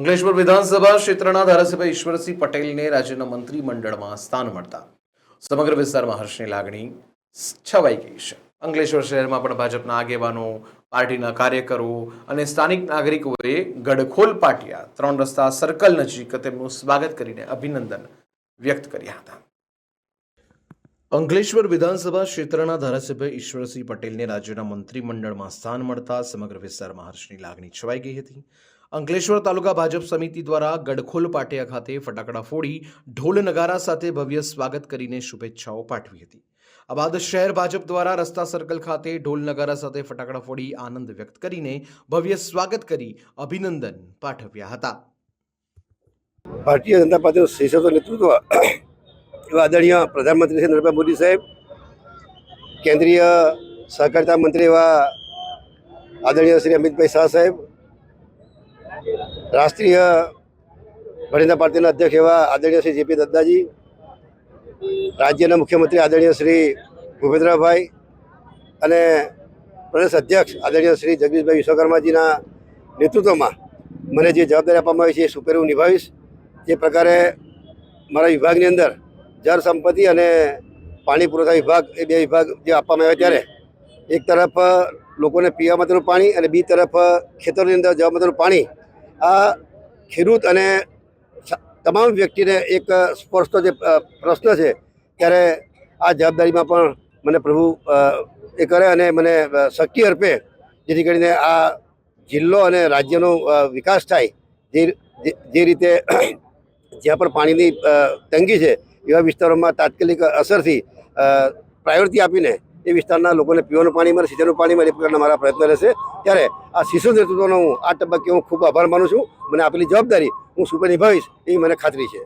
અંકલેશ્વર વિધાનસભા ક્ષેત્રના ધારાસભ્ય ઈશ્વરસિંહ પટેલને રાજ્યના મંત્રીમંડળમાં સ્થાન મળતા સમગ્ર વિસ્તારમાં હર્ષની લાગણી છવાઈ ગઈ છે. અંકલેશ્વર શહેરમાં પણ ભાજપના આગેવાનો, પાર્ટીના કાર્યકરો અને સ્થાનિક નાગરિકોએ ગડખોલ પાટિયા, ત્રણ રસ્તા સર્કલ નજીક તેમનું સ્વાગત કરીને અભિનંદન વ્યક્ત કર્યા હતા. અંકલેશ્વર વિધાનસભા ક્ષેત્રના ધારાસભ્ય ઈશ્વરસિંહ પટેલને રાજ્યના મંત્રીમંડળમાં સ્થાન મળતા સમગ્ર વિસ્તારમાં હર્ષની લાગણી છવાઈ ગઈ હતી. અંકલેશ્વર તાલુકા ભાજપ સમિતિ દ્વારા ગડખોલ પાટિયા ખાતે ફટાકડા ફોડી ઢોલ નગારા સાથે ભવ્ય સ્વાગત કરીને શુભેચ્છાઓ પાઠવી હતી. આ બાદ શહેર ભાજપ દ્વારા રસ્તા સર્કલ ખાતે ઢોલ નગારા સાથે ફટાકડા ફોડી આનંદ વ્યક્ત કરીને ભવ્ય સ્વાગત કરી અભિનંદન પાઠવ્યા હતા. ભારતીય જનતા પાર્ટીનું શીર્ષક નેતૃત્વ એવા આદરણીય પ્રધાનમંત્રી શ્રી નરેન્દ્ર મોદી સાહેબ, કેન્દ્રીય સહકારિતા મંત્રી એવા આદરણીય શ્રી અમિતભાઈ શાહ સાહેબ, રાષ્ટ્રીય ભારતીય પાર્ટીના અધ્યક્ષ એવા આદરણીય શ્રી જેપી દત્તાજી રાજ્યના મુખ્યમંત્રી આદરણીય શ્રી ભૂપેન્દ્રભાઈ અને પ્રદેશ અધ્યક્ષ આદરણીય શ્રી જગદીશભાઈ વિશ્વકર્માજીના નેતૃત્વમાં મને જે જવાબદારી આપવામાં આવી છે એ સુપેરે હું નિભાવીશ. જે પ્રકારે મારા વિભાગની અંદર જળ સંપત્તિ અને પાણી પુરવઠા વિભાગ, એ બે વિભાગ જે આપવામાં આવ્યા ત્યારે, એક તરફ લોકોને પીવા માટેનું પાણી અને બી તરફ ખેતરોની અંદર જવા માટેનું પાણી. આ ખેડૂત અને તમામ વ્યક્તિને એક સ્પર્શતો જે પ્રશ્ન છે, ત્યારે આ જવાબદારીમાં પણ મને પ્રભુ એ કરે અને મને શક્તિ અર્પે, જેથી કરીને આ જિલ્લો અને રાજ્યનો વિકાસ થાય. જે, જે- રીતે જ્યાં પણ પાણીની તંગી છે એવા વિસ્તારોમાં તાત્કાલિક અસરથી પ્રાયોરિટી આપીને એ વિસ્તારના લોકોને પીવાનું પાણી મળે, સિંચાઈનું પાણી મળે, એ પ્રકારના મારા પ્રયત્ન રહેશે. ત્યારે આ શિશુ નેતૃત્વનો હું આ તબક્કે હું ખૂબ આભાર માનું છું. મને આપેલી જવાબદારી હું સુપર નિભાવીશ એવી મને ખાતરી છે.